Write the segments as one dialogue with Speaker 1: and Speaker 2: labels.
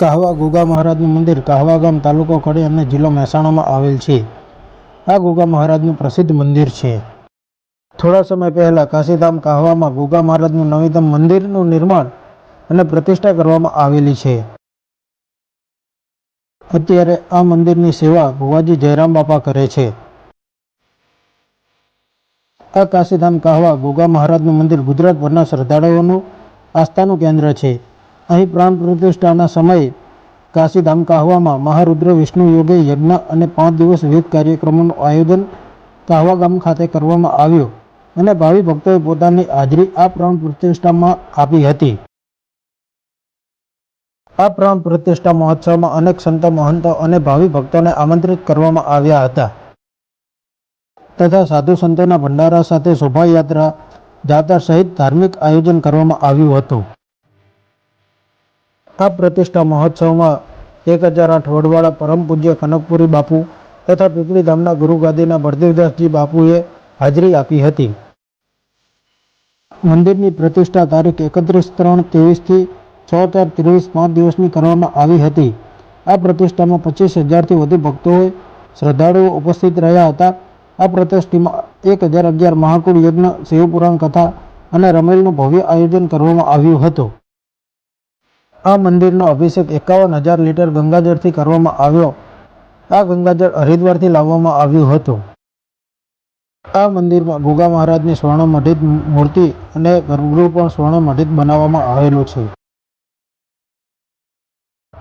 Speaker 1: કાહવા ગોગા મહારાજનું મંદિર કાહવા ગામ તાલુકો કડી અને જિલ્લો મહેસાણામાં આવેલ છે. આ ગોગા મહારાજનું પ્રસિદ્ધ મંદિર છે. થોડા સમય પહેલાં કાશીધામ કાહવામાં ગોગા મહારાજનું નવીનતમ મંદિરનું નિર્માણ અને પ્રતિષ્ઠા કરવામાં આવેલી છે. અત્યારે આ મંદિરની સેવા ભુવાજી જયરામ બાપા કરે છે. આ કાશીધામ કાહવા ગોગા મહારાજનું મંદિર ગુજરાતભરના શ્રદ્ધાળુઓનું આસ્થાનું કેન્દ્ર છે. અહીં પ્રાણ પ્રતિષ્ઠાના સમયે કાશીધામ કાહવામાં મહારુદ્ર વિષ્ણુ યોગે યજ્ઞ અને પાંચ દિવસ વિવિધ કાર્યક્રમોનું આયોજન કાહવા ગામ ખાતે કરવામાં આવ્યું અને ભાવિ ભક્તોએ પોતાની હાજરી આ પ્રાણ પ્રતિષ્ઠામાં આપી હતી. આ પ્રાણ પ્રતિષ્ઠા મહોત્સવમાં અનેક સંતો, મહંતો અને ભાવિ ભક્તોને આમંત્રિત કરવામાં આવ્યા હતા. તથા સાધુ સંતોના ભંડારા સાથે શોભાયાત્રા જાતા સહિત ધાર્મિક આયોજન કરવામાં આવ્યું હતું. આ પ્રતિષ્ઠા મહોત્સવમાં એક હજાર આઠ વડવાળા પરમ પૂજ્ય કનકપુરી બાપુ તથા પીપળી ધામના ગુરુગાદીના ભરદેવદાસજી બાપુએ હાજરી આપી હતી. મંદિરની પ્રતિષ્ઠા તારીખ એકત્રીસ ત્રણ ત્રેવીસથી છ ચાર ત્રેવીસ પાંચ દિવસની કરવામાં આવી હતી. આ પ્રતિષ્ઠામાં પચીસ હજારથી વધુ ભક્તોએ શ્રદ્ધાળુઓ ઉપસ્થિત રહ્યા હતા. આ પ્રતિષ્ઠામાં એક હજાર અગિયાર મહાકુળ યજ્ઞ, શિવપુરાણ કથા અને રમેલનું ભવ્ય આયોજન કરવામાં આવ્યું હતું. આ મંદિરનો અભિષેક એકાવન હજાર લીટર ગંગાજળથી કરવામાં આવ્યો. આ ગંગાજળ હરિદ્વારથી લાવવામાં આવ્યું હતું. આ મંદિરમાં ગુગા મહારાજની સ્વર્ણમઢિત મૂર્તિ અને ગર્ભગૃહ પણ સ્વર્ણમઢિત બનાવવામાં આવેલું છે.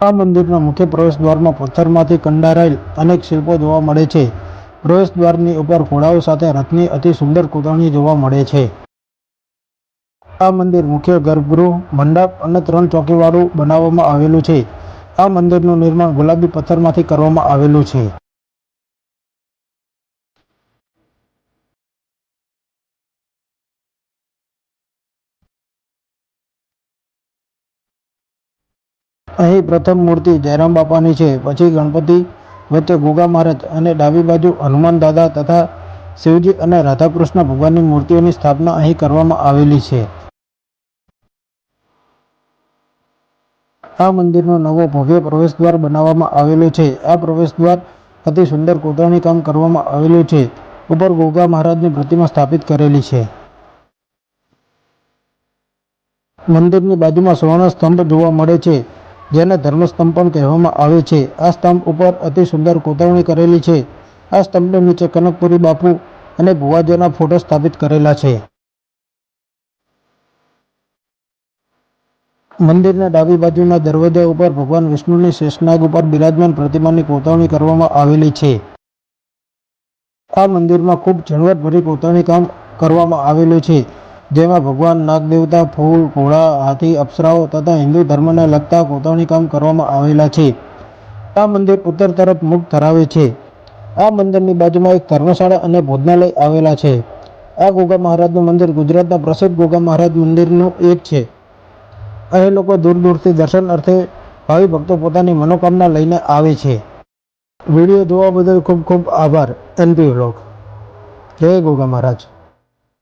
Speaker 1: આ મંદિરના મુખ્ય પ્રવેશ દ્વારમાં પથ્થરમાંથી કંડારાયેલ અનેક શિલ્પો જોવા મળે છે. પ્રવેશ દ્વારની ઉપર ઘોડાઓ સાથે રથની અતિ સુંદર કોતરણી જોવા મળે છે. આ મંદિર મુખ્ય ગર્ભગૃહ, મંડપ અને ત્રણ ચોકીવાળું બનાવવામાં આવેલું છે. આ મંદિરનું નિર્માણ ગુલાબી પથ્થરમાંથી કરવામાં આવેલું છે. અહીં પ્રથમ મૂર્તિ જયરામ બાપાની છે, પછી ગણપતિ, વચ્ચે ગોગા મહારાજ અને ડાબી બાજુ હનુમાન દાદા તથા શિવજી અને રાધાકૃષ્ણ ભગવાનની મૂર્તિઓની સ્થાપના અહીં કરવામાં આવેલી છે. આ મંદિરનો નવો ભવ્ય પ્રવેશદ્વાર બનાવવામાં આવેલો છે. આ પ્રવેશદ્વાર અતિ સુંદર કોતરણી કામ કરવામાં આવેલું છે. ઉપર ગોગા મહારાજની પ્રતિમા સ્થાપિત કરેલી છે. મંદિરની બાજુમાં સુવર્ણ સ્તંભ જોવા મળે છે, જેને ધર્મસ્તંભ પણ કહેવામાં આવે છે. આ સ્તંભ ઉપર અતિ સુંદર કોતરણી કરેલી છે. આ સ્તંભની નીચે કનકપુરી બાપુ અને ભુવાજીના ફોટો સ્થાપિત કરેલા છે. મંદિરના ડાબી બાજુના દરવાજા ઉપર ભગવાન વિષ્ણુની શેષનાગ ઉપર બિરાજમાન પ્રતિમાની કોતરણી કરવામાં આવેલી છે. આ મંદિરમાં ખૂબ ઝણવટભરી કોતરણી કામ કરવામાં આવેલું છે, જેમાં ભગવાન નાગદેવતા, ફૂલ, ઘોડા, હાથી, અપ્સરાઓ તથા હિન્દુ ધર્મને લગતા કોતરણી કામ કરવામાં આવેલા છે. આ મંદિર ઉત્તર તરફ મુખ ધરાવે છે. આ મંદિરની બાજુમાં એક ધર્મશાળા અને ભોજનાલય આવેલા છે. આ ગોગા મહારાજનું મંદિર ગુજરાતના પ્રસિદ્ધ ગોગા મહારાજ મંદિરનું એક છે. અહીં લોકો દૂર દૂરથી દર્શન અર્થે ભાવિ ભક્તો પોતાની મનોકામના લઈને આવે છે. વીડિયો જોવા બદલ ખૂબ ખૂબ આભાર. NP vlog. જય ગોગા મહારાજ.